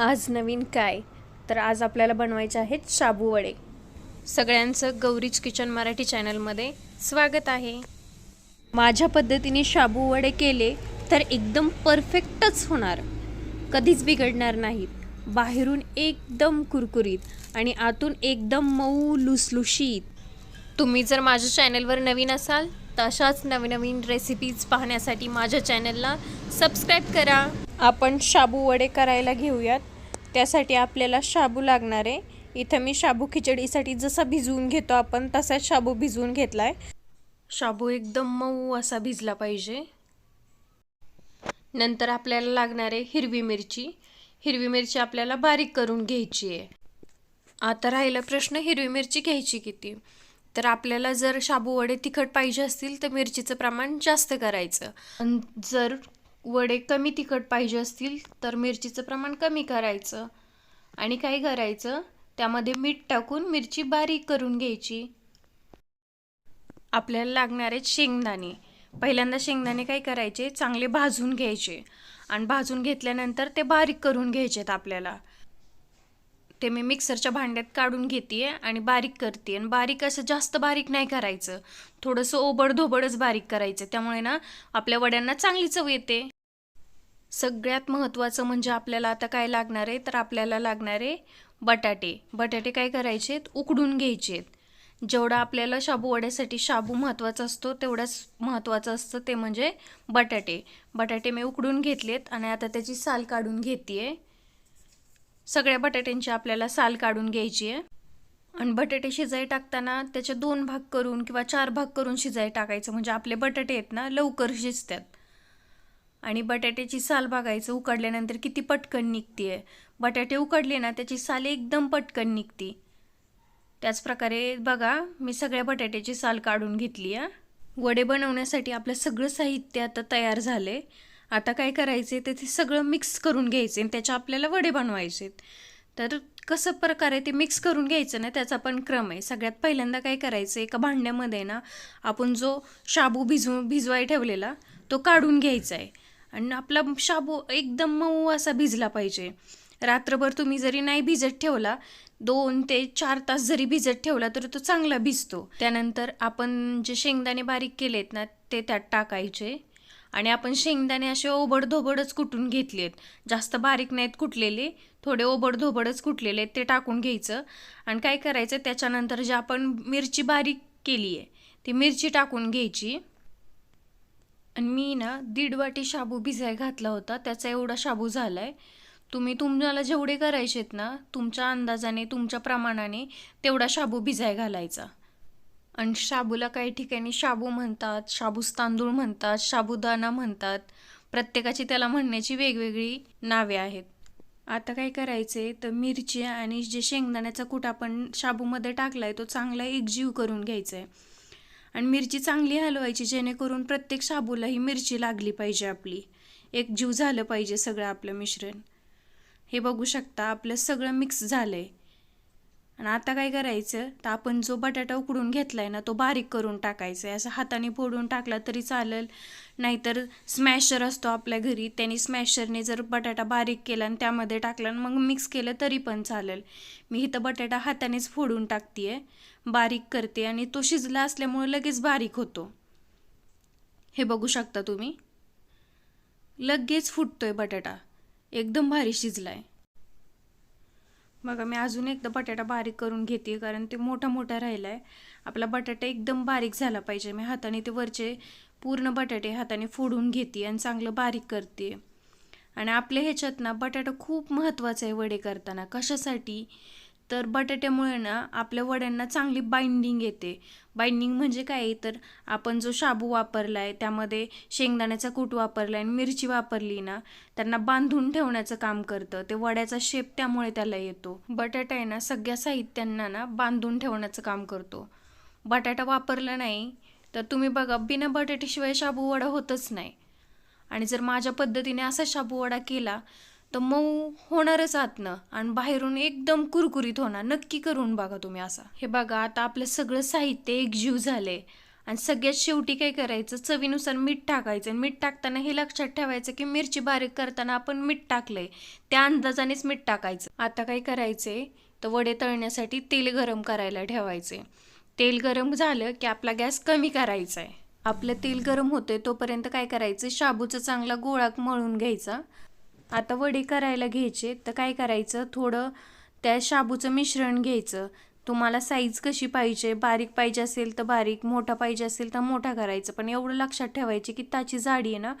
आज नवीन काय? तर आज आपल्याला बनवायचे आहेत शाबू वडे. सगळ्यांचं गौरीज किचन मराठी चॅनलमध्ये स्वागत आहे. माझ्या पद्धतीने शाबू वडे केले तर एकदम परफेक्टच होणार. कधीच बिघडणार नाहीत. बाहेरून एकदम कुरकुरीत आणि आतून एकदम मऊ लुसलुशीत. तुम्ही जर माझ्या चॅनलवर नवीन असाल तर अशाच नवनवीन रेसिपीज पाहण्यासाठी माझ्या चॅनलला सबस्क्राईब करा. आपण शाबू वडे करायला घेऊयात. त्यासाठी आपल्याला शाबू लागणार आहे. इथं मी शाबू खिचडीसाठी जसा भिजवून घेतो आपण तसाच शाबू भिजवून घेतला आहे शाबू एकदम मऊ असा भिजला पाहिजे. नंतर आपल्याला लागणार आहे हिरवी मिरची. हिरवी मिरची आपल्याला बारीक करून घ्यायची आहे. आता राहिला प्रश्न हिरवी मिरची घ्यायची किती? तर आपल्याला जर शाबू वडे तिखट पाहिजे असतील तर मिरचीचं प्रमाण जास्त करायचं. जर वडे कमी तिखट पाहिजे असतील तर मिरचीचं प्रमाण कमी करायचं. आणि काय करायचं? त्यामध्ये मीठ टाकून मिरची बारीक करून घ्यायची. आपल्याला लागणार आहेत शेंगदाणे. पहिल्यांदा शेंगदाणे काय करायचे? चांगले भाजून घ्यायचे. आणि भाजून घेतल्यानंतर ते बारीक करून घ्यायचे आहेत आपल्याला. ते मी मिक्सरच्या भांड्यात काढून घेते आणि बारीक करते आणि बारीक असं जास्त बारीक नाही करायचं. थोडंसं ओबडधोबडच बारीक करायचं. त्यामुळे ना आपल्या वड्यांना चांगली चव येते. सगळ्यात महत्त्वाचं म्हणजे आपल्याला आता काय लागणार आहे? तर आपल्याला लागणार आहे बटाटे. बटाटे काय करायचे उकडून घ्यायचे आहेत. जेवढा आपल्याला शाबू वड्यासाठी शाबू महत्त्वाचा असतो तेवढाच महत्त्वाचं असतं ते म्हणजे बटाटे. बटाटे मी उकडून घेतलेत आणि आता त्याची साल काढून घेते आहे सगळ्या बटाट्यांची आपल्याला साल काढून घ्यायची आहे. आणि बटाटे शिजाई टाकताना त्याचे दोन भाग करून किंवा चार भाग करून शिजाई टाकायचं. म्हणजे आपले बटाटे आहेत ना लवकर शिजतात. आणि बटाट्याची साल बघायचं उकडल्यानंतर किती पटकन निघते आहे बटाटे उकडले ना त्याची साल एकदम पटकन निघते. त्याचप्रकारे बघा मी सगळ्या बटाट्याची साल काढून घेतली आहे. वडे बनवण्यासाठी आपलं सगळं साहित्य आता तयार झाले आता काय करायचे? तर ते सगळं मिक्स करून घ्यायचे आणि त्याच्या आपल्याला वडे बनवायचे तर कसं प्रकारे ते मिक्स करून घ्यायचं ना त्याचा पण क्रम आहे. सगळ्यात पहिल्यांदा काय करायचं एका भांड्यामध्ये ना आपण जो शाबू भिजवून भिजवाय ठेवलेला तो काढून घ्यायचा आहे. आणि आपला शाबू एकदम मऊ असा भिजला पाहिजे. रात्रभर तुम्ही जरी नाही भिजत ठेवला दोन ते चार तास जरी भिजत ठेवला तर तो चांगला भिजतो. त्यानंतर आपण जे शेंगदाणे बारीक केलेत ना ते त्यात टाकायचे. आणि आपण शेंगदाणे असे ओबडधोबडच कुटून घेतले आहेत जास्त बारीक नाहीत कुटलेले थोडे ओबडधोबडच कुटलेले आहेत ते टाकून घ्यायचं. आणि काय करायचं त्याच्यानंतर जे आपण मिरची बारीक केली आहे ती मिरची टाकून घ्यायची. आणि मी ना दीड वाटी शाबू भिजाय घातला होता त्याचा एवढा शाबू झाला आहे तुम्ही तुम्हाला जेवढे करायचे आहेत ना तुमच्या अंदाजाने तुमच्या प्रमाणाने तेवढा शाबू भिजाय घालायचा. आणि शाबूला काही ठिकाणी शाबू म्हणतात शाबूस तांदूळ म्हणतात शाबुदाना म्हणतात. प्रत्येकाची त्याला म्हणण्याची वेगवेगळी नावे आहेत. आता काय करायचे तर मिरची आणि जे शेंगदाण्याचा कूट आपण शाबूमध्ये टाकला आहे तो चांगला एकजीव करून घ्यायचा आहे आणि मिरची चांगली हलवायची जेणेकरून प्रत्येक शाबूला ही मिरची लागली पाहिजे आपली. एकजीव झालं पाहिजे सगळं आपलं मिश्रण. हे बघू शकता आपलं सगळं मिक्स झालं आहे आणि आता काय करायचं? तर आपण जो बटाटा उकडून घेतला आहे ना तो बारीक करून टाकायचा आहे असं हाताने फोडून टाकला तरी चालेल. नाहीतर स्मॅशर असतो आपल्या घरी त्यांनी स्मॅशरने जर बटाटा बारीक केला आणि त्यामध्ये टाकला आणि मग मिक्स केलं तरी पण चालेल. मी इथं बटाटा हातानेच फोडून टाकते आहे बारीक करते आणि तो शिजला असल्यामुळे लगेच बारीक होतो. हे बघू शकता तुम्ही? लगेच फुटतोय बटाटा. एकदम भारी शिजला आहे बघा मी अजून एकदा बटाटा बारीक करून घेते कारण ते मोठा मोठा राहिला आहे आपला बटाटा एकदम बारीक झाला पाहिजे. मी हाताने ते वरचे पूर्ण बटाटे हाताने फोडून घेते आणि चांगलं बारीक करते. आणि आपल्या ह्याच्यात ना बटाटा खूप महत्त्वाचा आहे वडे करताना. कशासाठी? तर बटाट्यामुळे ना आपल्या वड्यांना चांगली बाइंडिंग येते. बाइंडिंग म्हणजे काय? तर आपण जो शाबू वापरला आहे त्यामध्ये शेंगदाण्याचा कूट वापरला आहे आणि मिरची वापरली ना त्यांना बांधून ठेवण्याचं काम करतं. ते वड्याचा शेप त्यामुळे त्याला येतो. बटाटा आहे ना सगळ्या साहित्यांना ना बांधून ठेवण्याचं काम करतो. बटाटा वापरला नाही तर तुम्ही बघा बिना बटाट्याशिवाय शाबू वडा होतच नाही. आणि जर माझ्या पद्धतीने असा शाबू वडा केला तर मऊ होणारच आतनं आणि बाहेरून एकदम कुरकुरीत होणार. नक्की करून बघा तुम्ही असा. हे बघा आता आपलं सगळं साहित्य एकजीव झालंय. आणि सगळ्यात शेवटी काय करायचं? चवीनुसार मीठ टाकायचं. आणि मीठ टाकताना हे लक्षात ठेवायचं की मिरची बारीक करताना आपण मीठ टाकलंय. त्या अंदाजानेच मीठ टाकायचं. आता काय करायचंय? तर वडे तळण्यासाठी तेल गरम करायला ठेवायचे तेल गरम झालं की आपला गॅस कमी करायचा आहे आपलं तेल गरम होते तोपर्यंत काय करायचं? शाबूचा चांगला गोळा मळून घ्यायचा. आता वडे करायला घ्यायचे तर काय करायचं? थोडं त्या शाबूचं मिश्रण घ्यायचं. तुम्हाला साईज कशी पाहिजे? बारीक पाहिजे असेल तर बारीक मोठा पाहिजे असेल तर मोठा करायचं. पण एवढं लक्षात ठेवायचे की त्याची जाडी आहे ना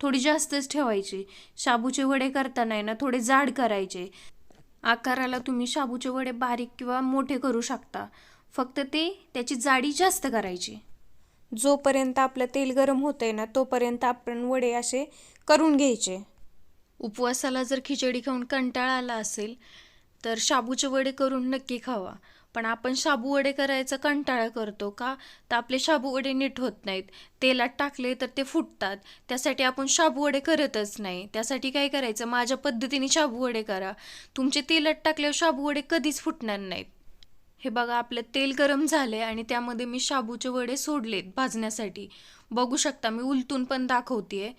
थोडी जास्तच ठेवायची. शाबूचे वडे करताना आहे ना थोडे जाड करायचे. आकाराला तुम्ही शाबूचे वडे बारीक किंवा मोठे करू शकता. फक्त ते त्याची जाडी जास्त करायची. जोपर्यंत आपलं तेल गरम होतंय ना तोपर्यंत आपण वडे असे करून घ्यायचे. उपवासाला जर खिचडी खाऊन कंटाळा आला असेल तर शाबूचे वडे करून नक्की खावा. पण आपण शाबू वडे करायचा कंटाळा करतो का? तर आपले शाबू वडे नीट होत नाहीत. तेलात टाकले तर ते फुटतात. त्यासाठी आपण शाबू वडे करतच नाही. त्यासाठी काय करायचं? माझ्या पद्धतीने शाबू वडे करा. तुमचे तेलात टाकल्यावर शाबू वडे कधीच फुटणार नाहीत. हे बघा आपलं तेल गरम झाले आणि त्यामध्ये मी शाबूचे वडे सोडलेत भाजण्यासाठी. बघू शकता मी उलटून पण दाखवतेय.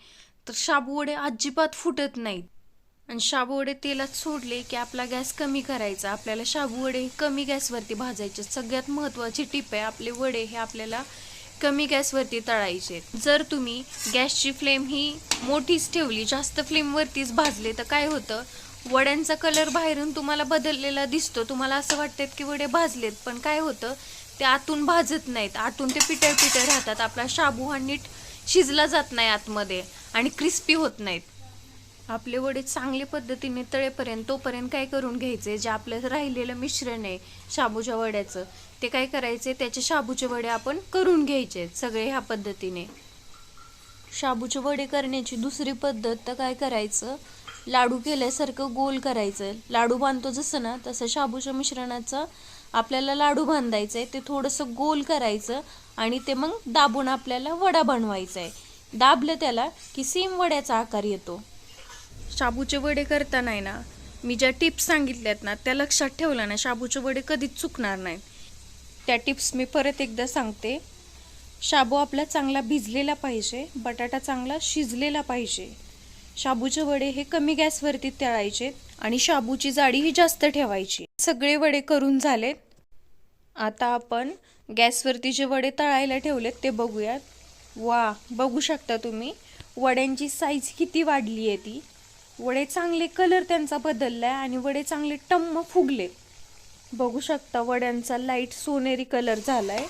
तर शाबूवडे अजिबात फुटत नाहीत. आणि शाबूवडे तेलात सोडले की आपला गॅस कमी करायचा. आपल्याला शाबूवडे कमी गॅसवरती भाजायचे. सगळ्यात महत्त्वाची टिप आहे आपले वडे हे आपल्याला कमी गॅसवरती तळायचे. जर तुम्ही गॅसची फ्लेम ही मोठीच ठेवली जास्त फ्लेमवरतीच भाजले तर काय होतं? वड्यांचा कलर बाहेरून तुम्हाला बदललेला दिसतो. तुम्हाला असं वाटतं की वडे भाजलेत पण काय होतं? ते आतून भाजत नाहीत. आतून ते पिटर पिटर राहतात. आपला शाबू हा नीट शिजला जात नाही आतमध्ये. आणि क्रिस्पी होत नाहीत. आपले वडे चांगल्या पद्धतीने तळेपर्यंत तोपर्यंत काय करून घ्यायचे? जे आपलं राहिलेलं मिश्रण आहे शाबूच्या वड्याचं ते काय करायचे? त्याचे शाबूचे वडे आपण करून घ्यायचे सगळे ह्या पद्धतीने. शाबूचे वडे करण्याची दुसरी पद्धत तर काय करायचं? लाडू केल्यासारखं गोल करायचं. लाडू बांधतो जसं ना तसं शाबूच्या मिश्रणाचं आपल्याला लाडू बांधायचं आहे ते थोडंसं गोल करायचं आणि ते मग दाबून आपल्याला वडा बनवायचा आहे. दाबलं त्याला की सेम वड्याचा आकार येतो. शाबूचे वडे करताना आहे ना. मी ज्या टिप्स सांगितल्यात ना त्या लक्षात ठेवल्या ना शाबूचे वडे कधीच चुकणार नाहीत. त्या टिप्स मी परत एकदा सांगते. शाबू आपला चांगला भिजलेला पाहिजे बटाटा चांगला शिजलेला पाहिजे. शाबूचे वडे हे कमी गॅसवरती तळायचे आणि शाबूची जाडी ही जास्त ठेवायची. सगळे वडे करून झालेत. आता आपण गॅसवरती जे वडे तळायला ठेवलेत ते बघूयात. वा बघू शकता तुम्ही. वड्यांची साईज किती वाढली आहे ती. वडे चांगले कलर त्यांचा बदलला आहे आणि वडे चांगले टम्म फुगले. बघू शकता वड्यांचा लाइट सोनेरी कलर झाला आहे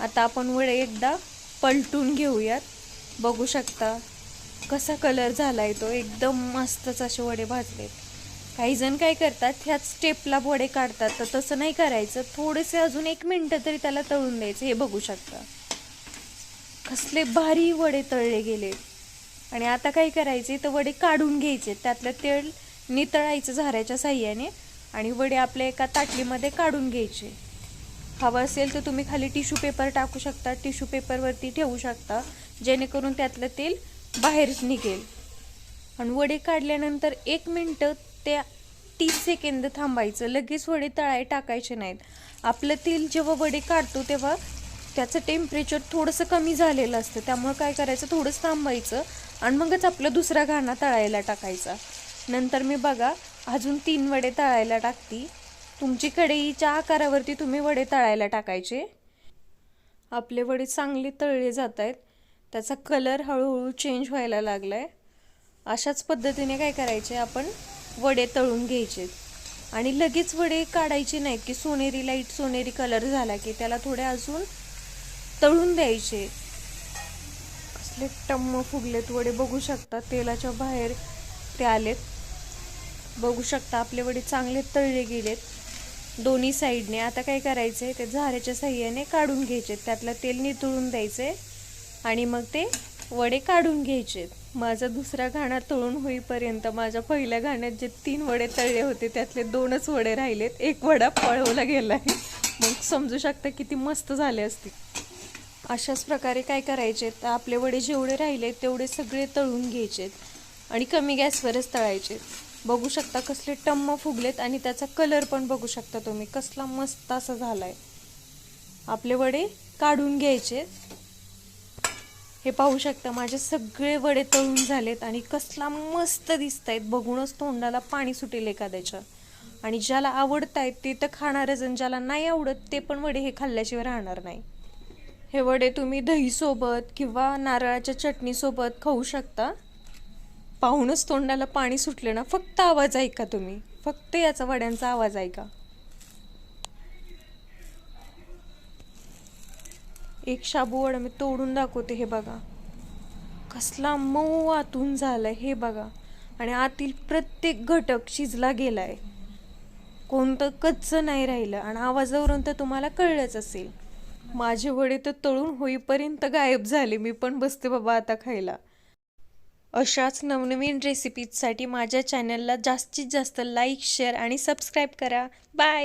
आता आपण वडे एकदा पलटून घेऊयात. बघू शकता कसा कलर झाला आहे तो. एकदम मस्तच असे वडे भाजलेत. काही जण काय करतात ह्याच स्टेपला वडे काढतात. तर तसं नाही करायचं. थोडेसे अजून एक मिनटं तरी त्याला तळून द्यायचं. हे बघू शकता. कसले भारी वडे तळले गेले. आणि आता काय करायचे तर वडे काढून घ्यायचे. त्यातलं तेल नितळायचं झाऱ्याच्या साह्याने आणि वडे आपल्या एका ताटलीमध्ये काढून घ्यायचे. हवं असेल तर तुम्ही खाली टिश्यू पेपर टाकू शकता टिश्यू पेपरवरती ठेवू शकता जेणेकरून त्यातलं तेल बाहेरच निघेल. आणि वडे काढल्यानंतर एक मिनटं त्या तीस सेकंद थांबायचं. लगेच वडे तळाय टाकायचे नाहीत. आपलं तेल जेव्हा वडे काढतो तेव्हा त्याचं टेम्परेचर थोडंसं कमी झालेलं असतं. त्यामुळं काय करायचं? थोडंसं थांबायचं आणि मगच आपलं दुसरा घाणा तळायला टाकायचा. नंतर मी बघा अजून तीन वडे तळायला टाकती. तुमची कढईच्या आकारावरती तुम्ही वडे तळायला टाकायचे? आपले वडे चांगले तळले जात आहेत त्याचा कलर हळूहळू चेंज व्हायला लागला आहे अशाच पद्धतीने काय करायचे? आपण वडे तळून घ्यायचे. आणि लगेच वडे काढायचे नाहीत की सोनेरी लाइट सोनेरी कलर झाला की त्याला थोडे अजून तळून द्यायचे. कसले टम्म फुगलेत वडे बघू शकता तेलाच्या बाहेर ते आलेत. बघू शकता आपले वडे चांगले तळले गेलेत. दोन्ही साईडने आता काय करायचे ते झाऱ्याच्या साह्याने काढून घ्यायचे त्यातलं तेल नितळून द्यायचे आणि मग ते वडे काढून घ्यायचे माझा दुसरा घाणा तळून होईपर्यंत माझ्या पहिल्या घाण्यात जे तीन वडे तळले होते त्यातले दोनच वडे राहिलेत. एक वडा पळवला गेलाय. मग समजू शकता किती मस्त झाले असतील. अशाच प्रकारे काय करायचे तर आपले वडे जेवढे राहिले तेवढे सगळे तळून घ्यायचे आणि कमी गॅसवरच तळायचे बघू शकता कसले टम्म फुगलेत आणि त्याचा कलर पण बघू शकता तुम्ही. कसला मस्त असा झालाय. आपले वडे काढून घ्यायचे हे पाहू शकता माझे सगळे वडे तळून झालेत आणि कसला मस्त दिसत आहेत बघूनच तोंडाला पाणी सुटेल एखाद्याच्या. आणि ज्याला आवडत आहेत ते तर खाणारच आणि ज्याला नाही आवडत ते पण वडे हे खाल्ल्याशिवाय राहणार नाही. हे वडे तुम्ही दहीसोबत किंवा नारळाच्या चटणीसोबत खाऊ शकता. पाहूनच तोंडाला पाणी सुटले ना फक्त आवाज ऐका तुम्ही. फक्त याचा वड्यांचा आवाज ऐका. एक शाबू वडा मी तोडून दाखवते हे बघा. कसला मऊ आतून झालाय हे बघा. आणि आतील प्रत्येक घटक शिजला गेलाय. कोणतं कच्चं नाही राहिलं आणि आवाजावरून तर तुम्हाला कळलंच असेल. माझे वडे तर तळून होईपर्यंत गायब झाले. मी पण बसते बाबा आता खायला. अशाच नवनवीन रेसिपीजसाठी माझ्या चॅनलला जास्तीत जास्त लाईक शेअर आणि सबस्क्राईब करा. बाय